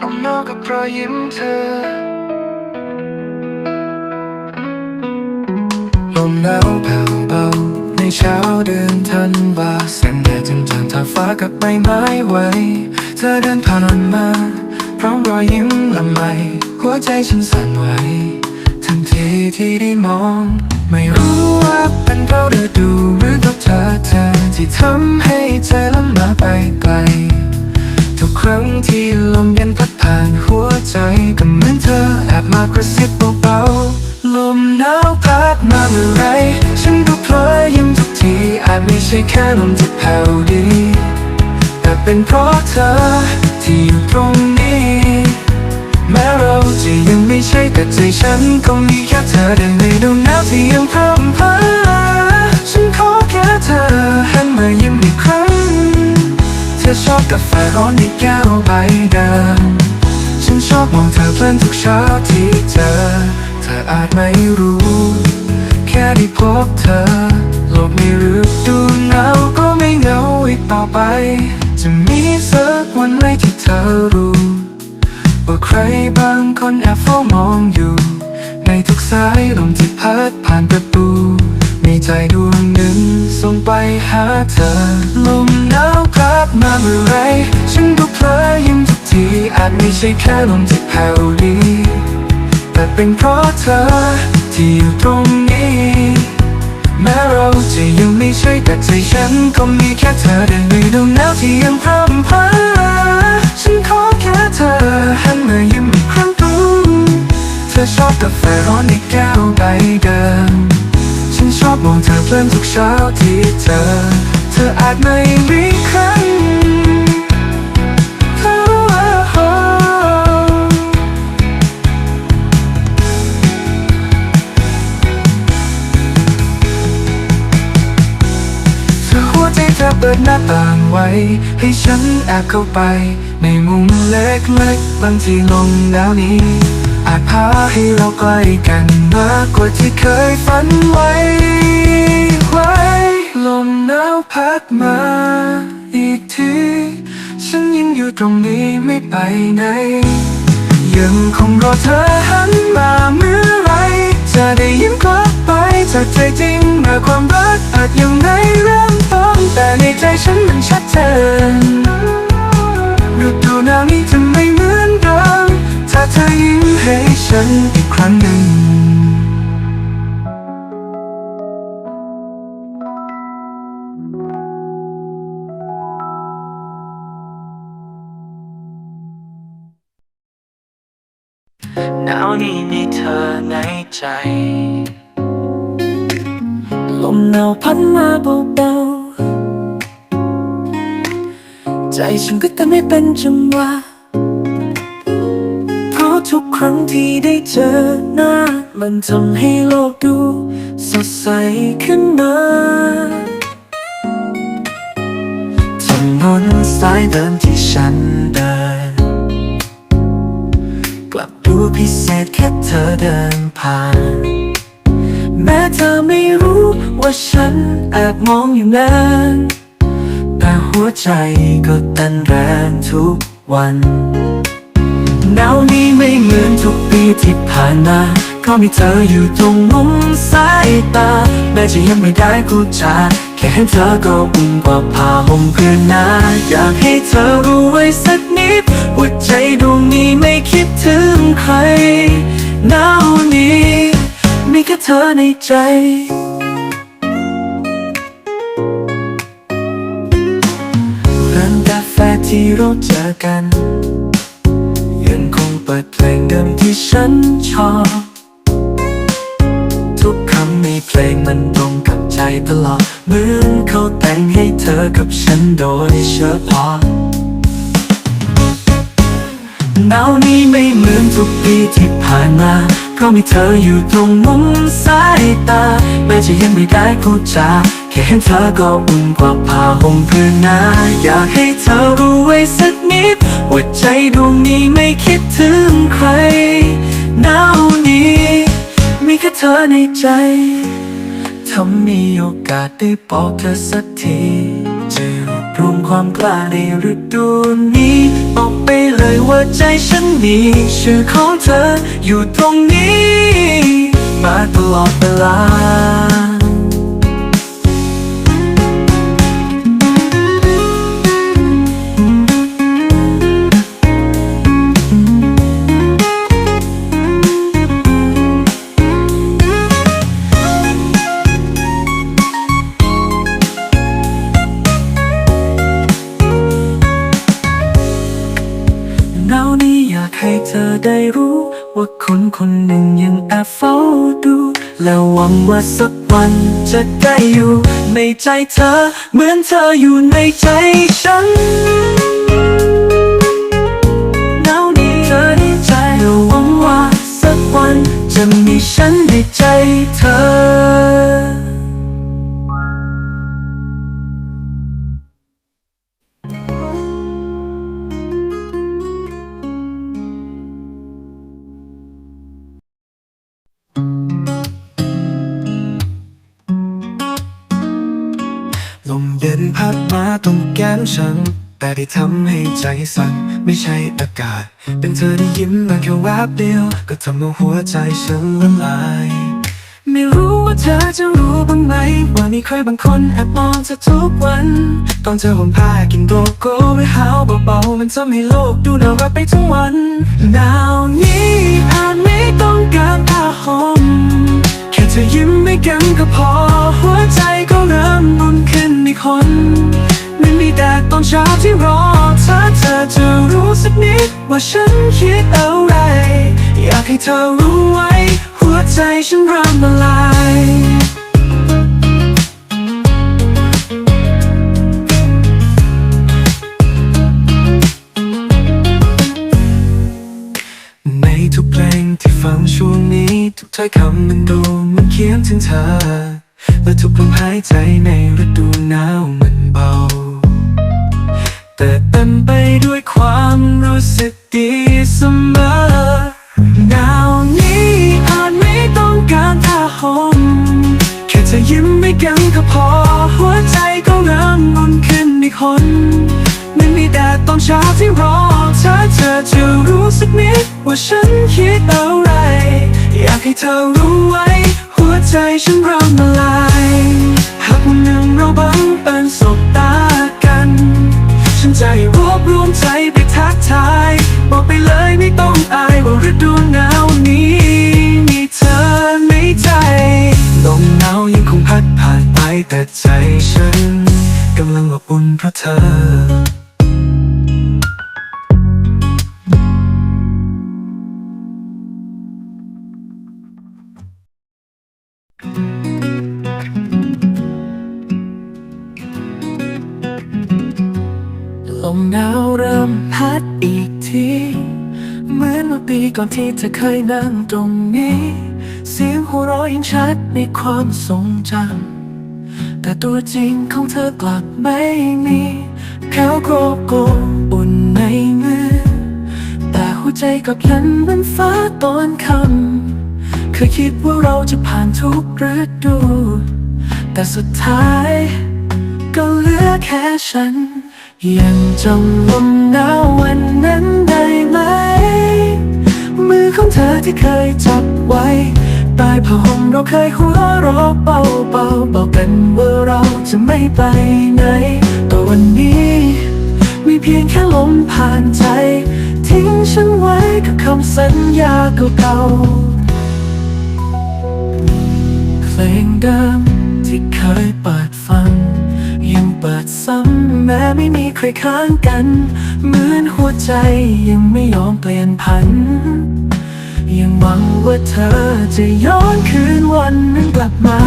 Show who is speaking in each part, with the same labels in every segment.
Speaker 1: ลมหนาวกับรอยยิ้มเธอ ลมหนาวแผ่วเบาในเช้าเดือนธันวาแสงแดดจนจางทาฟ้ากับใบไม้ไหวเธอเดินผ่านมา พร้อมรอยยิ้มละไมหัวใจฉันสั่นไหวทันทีที่ได้มอง ไม่รู้ว่าเป็นเพราะฤดูหรือตัวเธอเธอที่ทำให้ใจละมาไปไกล ทุกครั้งที่ลมเย็นพัดผ่านหัวใจก็เหมือนเธอแอบมากระซิบเบาๆ ลมหนาวพัดมาเมื่อไร ฉันก็เพลยยิ้มทุกทีอาจไม่ใช่แค่ลมที่แผ่วดี แต่เป็นเพราะเธอที่อยู่ตรงนี้ แม้เราจะยังไม่ใช่แต่ใจฉันก็มีแค่เธอเดินในดวงหนาวที่ยังพร่ำเพอฉันขอแค่เธอหันมายิ้มอีกครั้ง ธอชอบกาแฟร้อนในแก้วใบเดิมฉันชอบมองเธอเพลินทุกเช้าที่เจอ เธออาจไม่รู้ แค่ได้พบเธอโลกไม่รู้ดูหนาก็ไม่เหงาอีกต่อไป จะมีสักวันไหมที่เธอรู้ ว่าใครบางคนแอบเฝ้ามองอยู่ ในทุกสายลมที่พัดผ่านประตู มีใจดวงหนึ่งส่งไปหาเธอ ลมหนาวพัดมาเมื่อไร ฉันก็เพลยยิ้มทุกทีอาจไม่ใช่แค่ลมที่แผ่วดีแต่เป็นเพราะเธอที่อยู่ตรงนี้ แม้เราจะยังไม่ใช่แต่ใจฉันก็มีแค่เธอเดินในดวงหนาวที่ยังพร่ำเพอฉันขอแค่เธอหันมายิ้มอีกครั้งตรงเธอชอบกาแฟร้อนในแก้วใบเดิม อบมองเธอเพลินทุกเช้าที่เจอเธออาจไม่มีครั้งเธอหัวใจเธอเปิดหน้าต่างไว้ ให้ฉันแอบเข้าไป ในมุมเล็กๆบางทีลมหนาวนี้ อาจพาให้เราใกล้กันมากกว่าที่เคยฝันไว้ ไว้ ลมหนาวพัดมา อีกที ฉันยังอยู่ตรงนี้ไม่ไปไหน ยังคงรอเธอหันมาเมื่อไหรจะได้ยิ้มกลับไปจากใจจริงแม้ความรักอาจยังไม่เริ่มต้นแต่ในใจฉันมันชัดเจน ฉันอีกครั้งหนึ่ง หนาวนี้มีเธอในใจ ลมหนาวพัดมาเบาๆใจฉันก็เต้นไม่เป็นจังหวะะทุกครั้งที่ได้เจอหน้า มันทำให้โลกดูสดใสขึ้นมาถนนสายเดิมที่ฉันเดิน กลับดูพิเศษแค่เธอเดินผ่าน แม้เธอไม่รู้ว่าฉันแอบมองอยู่นั้นแต่หัวใจก็เต้นแรงทุกวัน หนาวนี้ไม่เหมือนทุกปีที่ผ่านมาก็มีเธออยู่ตรงมุมสายตา แม้จะยังไม่ได้พูดจาแค่เห็นเธอก็อุ่นกว่าผ้าห่มเพื่อนหนาอยากให้เธอรู้ไว้สักนิดว่าใจดวงนี้ไม่คิดถึงใครหนาวนี้มีแค่เธอในใจร้านกาแฟที่เราเจอกัน เปิดเพลงเดิมที่ฉันชอบ ทุกคำในเพลงมันตรงกับใจตลอด เหมือนเขาแต่งให้เธอกับฉันโดยเฉพาะหนาวนี้ไม่เหมือนทุกปีที่ผ่านมา เพราะมีเธออยู่ตรงมุมสายตา แม้จะยังไม่ได้พูดจา เห็นเธอก็อุ่นกว่าผ้าห่มพื่อนหนาอยากให้เธอรู้ไว้สักนิดว่าใจดวงนี้ไม่คิดถึงใครหนาวนี้ มีแค่เธอในใจถ้ามีโอกาสได้บอกเธอสักทีจะรวบรวมความกล้าในฤดูนี้บอกไปเลยว่าใจฉันมีชื่อของเธออยู่ตรงนี้ มาตลอดเวลา เธอได้รู้ ว่าคนคนหนึ่งยังแอบเฝ้าดู แล้วหวังว่าสักวันจะได้อยู่ ในใจเธอ เหมือนเธออยู่ในใจฉันแล้วนี้เธอในใจแล้วหวังว่าสักวันจะมีฉันในใจเธอ พัดมาตรงแก้มฉัน แต่ที่ทำให้ใจสั่นไม่ใช่อากาศ เป็นเธอที่ยิ้มมาแค่แวบเดียว ก็ทำให้หัวใจฉันละลาย ไม่รู้ว่าเธอจะรู้บ้างไหม ว่ามีใครบางคนแอบมองเธอทุกวัน ตอนเธอห่มผ้ากินโกโก้ไม่หาวเบาๆมันทำให้โลกดูน่ารักไปทั้งวันหนาวนี้อาจไม่ต้องการผ้าห่มแค่เธอยิ้มไม่กันก็พอ คน ไม่มีแดดตอนเช้าที่รอเธอเธอจะรู้สักนิด ว่าฉันคิดอะไร อยากให้เธอรู้ไว้ หัวใจฉันริ่มละลายในทุกเพลงที่ฟังช่วงนี้ ทุกถ้อยคำมันดูมันเขียนถึงเธอ และทุกลมหายใจในฤดูหนาวมันเบา แต่เต็มไปด้วยความรู้สึกดีเสมอหนาวนี้อาจไม่ต้องการผ้าห่มแค่เธอยิ้มไม่กันก็พอ หัวใจก็เริ่มมุนขึ้นอีกคนไม่มีแดดตอนเช้าที่รอเธอเธอจะรู้สักนิดว่าฉันคิดอะไร อยากให้เธอรู้ไว้ หัวใจฉันร มหนาวเริ่มพัดอีกที เหมือนเมื่อปีก่อนที่เธอเคยนั่งตรงนี้ เสียงหัวเราะยังชัดในความทรงจำแต่ตัวจริงของเธอกลับไม่มีแค่โกโกอุ่นในมือ แต่หัวใจกลับยันเหมือนฟ้าตอนคำเคยคิดว่าเราจะผ่านทุกฤดู แต่สุดท้าย ก็เหลือแค่ฉัน ยังจำลมหนาววันนั้นได้ไหม มือของเธอที่เคยจับไว้ใต้ผ้าห่มเราเคยหัวเราะเบาๆบอกกันว่าเราจะไม่ไปไหนแต่วันนี้ มีเพียงแค่ลมผ่านใจ ทิ้งฉันไว้กับคำสัญญาเก่าๆเพลงเดิมที่เคยเปิดฟัง เปิดซ้ำแม้ไม่มีใครค้างกัน เหมือนหัวใจยังไม่ยอมเปลี่ยนพัน ยังหวังว่าเธอจะย้อนคืนวันนั้นกลับมา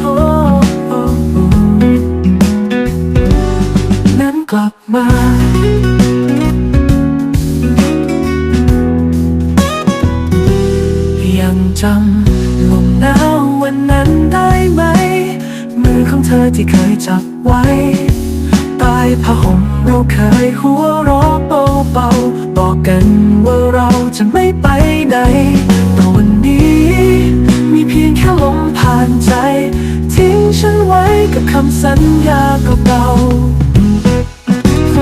Speaker 1: โอ้โอ้โอ้นั้นกลับมา อของเธอที่เคยจับไว้ใต้ผ้าห่มเราเคยหัวเราะเบาๆบอกกันว่าเราจะไม่ไปไหนแต่วันนี้ มีเพียงแค่ลมผ่านใจ ทิ้งฉันไว้กับคำสัญญาเก่าเ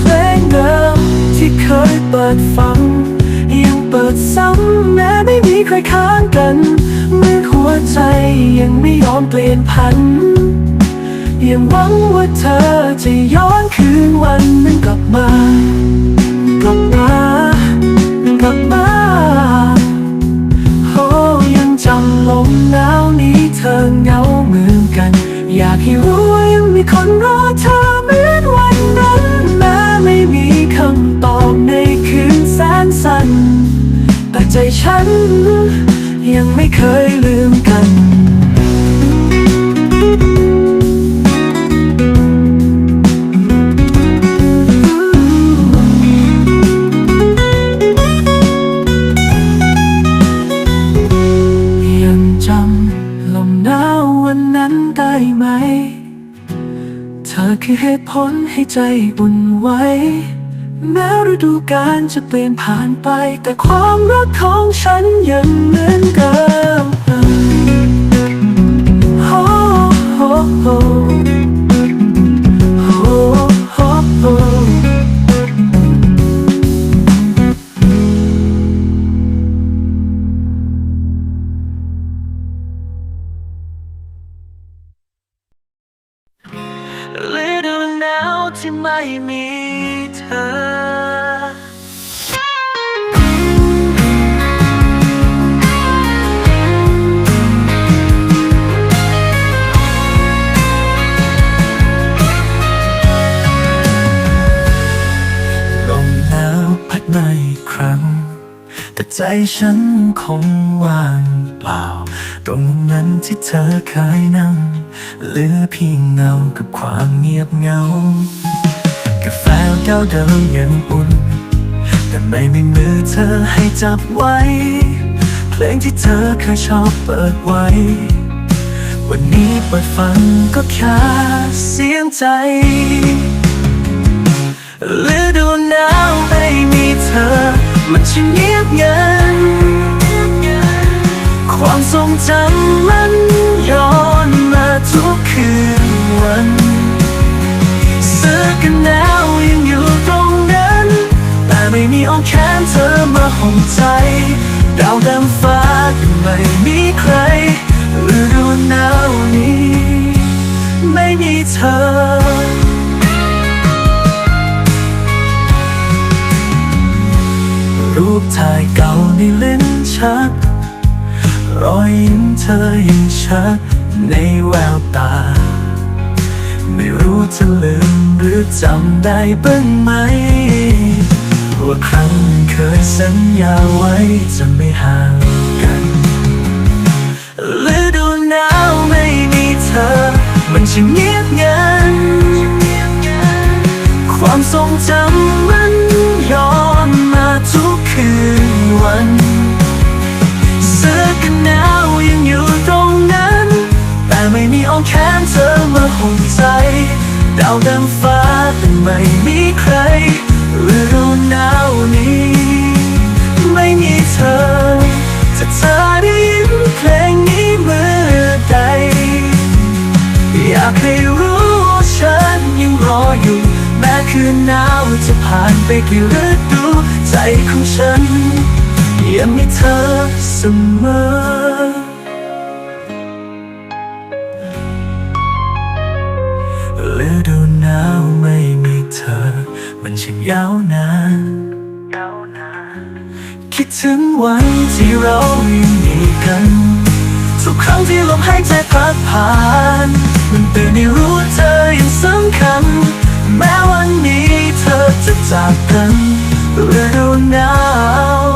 Speaker 1: พลงเดิมที่เคยเปิดฟัง ยังเปิดซ้ำแม้ไม่มีใครค้านกันเหมือนหั วใจยังไม่ยอมเปลี่ยนพัน ยังหวังว่าเธอจะย้อนคืนวันนั้นกลับมา กลับมา กลับมาโอ้ยังจำลมหนาวนี้เธอเหงาเหมือนกัน อยากให้รู้ว่ายังมีคนรอเธอเหมือนวันนั้นแม้ไม่มีคำตอบในคืนแสนสั้นแต่ใจฉันยังไม่เคย คือเหตุผลให้ใจอุ่นไหวแม้ฤดูกาลจะเปลี่ยนผ่านไป แต่ความรักของฉันยังเหมือนเดิมโอ้โอ้โอ้ ที่ไม่มีเธอลมหนาวพัดมาอีกครั้ง แต่ใจฉันคงว่างเปล่า ตรงนั้นที่เธอเคยนั่งเหลือเพียงเงากับความเงียบเหงา แฟแก้วเดิมยังอุ่น แต่ไม่มีมือเธอให้จับไว้ เพลงที่เธอเคยชอบเปิดไว้ วันนี้เปิดฟังก็แค่เสียงใจฤดูหนาวไม่มีเธอ มันช่างเงียบเงัน ความทรงจำมันย้อนมาทุกคืนวัน เสื้อกันหนาว อ้อมแขนเธอมาห่มใจ ดาวเต็มฟ้าก็ไม่มีใครฤดูหนาวนี้ ไม่มีเธอรูปถ่ายเก่าในลิ้นชัก รอยยิ้มเธอยังชัดในแววตา ไม่รู้จะลืมหรือจำได้บ้างไหม ว่าครั้งหนึ่งเคยสัญญาไว้จะไม่ห่างกันฤดูหนาวไม่มีเธอ มันช่างเงียบงัน ความทรงจำมันย้อนมาทุกคืนวันเสื้อกันหนาวยังอยู่ตรงนั้น แต่ไม่มีอ้อมแขนเธอมาห่มใจดาวเต็มฟ้าแต่ไม่มีใคร ฤดูหนาวนี้ ไม่มีเธอถ้าเธอได้ยินเพลงนี้เมื่อใด อยากให้รู้ฉันยังรออยู่ แม้คืนหนาวจะผ่านไปกี่ฤดูใจของฉันยังมีเธอเสมอ ถึงวันที่เรายังมีกัน ทุกครั้งที่ลมหายใจพัดผ่าน มันเตือนให้รู้เธอยังสำคัญ แม้วันนี้เธอจะจากกันฤดูหนาว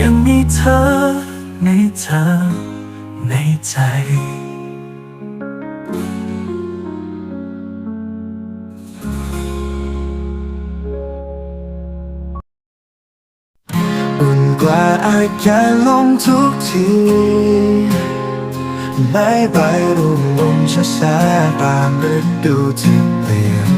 Speaker 1: ยังมีเธอ อา
Speaker 2: กาศลงทุกทีไม่ไปรุมลมช้าช้าๆตามฤดูที่เปลี่ยน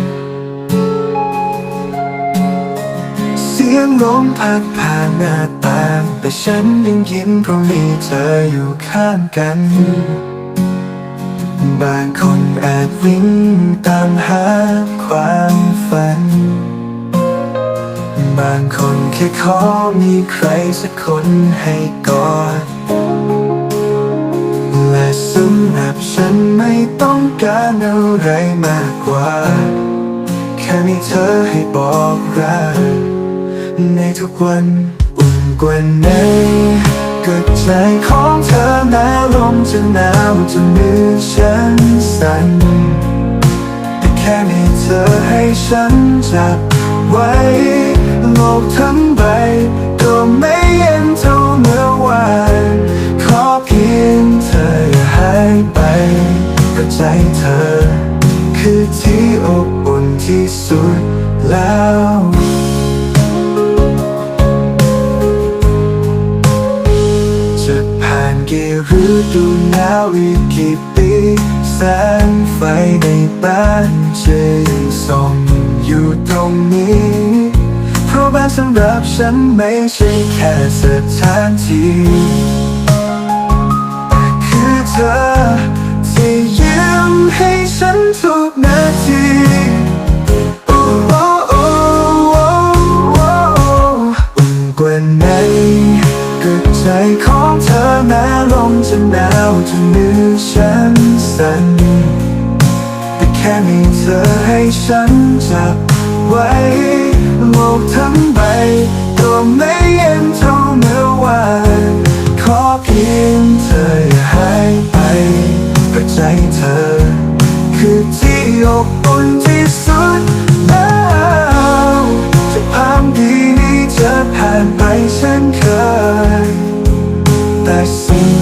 Speaker 2: เสียงลมพัดผ่านหน้าต่างแต่ฉันยังยิ้มเพราะมีเธออยู่ข้างกัน บางคนแอบวิ่งตามหาความฝัน บางคนแค่ขอมีใครสักคนให้กอดและสำหรับฉันไม่ต้องการอะไรมากกว่า แค่มีเธอให้บอกรักในทุกวันอุ่นกว่าไหนก็ใจของเธอแม้ลมจะหนาวจนมือฉันสั่นแต่แค่มีเธอให้ฉันจับไว้ โลกทั้งใบก็ไม่เย็นเท่าเมื่อวานขอเพียงเธออย่าหายไปก็ใจเธอ คือที่อบอุ่นที่สุดแล้วจะผ่านกี่ฤดูหนาวอีกกี่ปีแสงไฟในบ้านจะยังส่องอยู่ตรงนี้ สำหรับฉันไม่ใช่แค่สถานที่แต่คือเธอที่ยิ้มให้ฉันทุกนาทีกว่าไหนก็ใจของเธอแม้ลมจะหนาวจนมือฉันสั่นแต่แค่มีเธอให้ฉันจับไว้ ลกทั้งใบก็ไม่เย็นเท่าเมื่อวานขอเพียงเธออย่าหายไปก็ใจเธอ คือที่อบอุ่นที่สุดแล้วจะผ่านดีนี้จะผ่านไปเช่นเคยแต่สิ่ง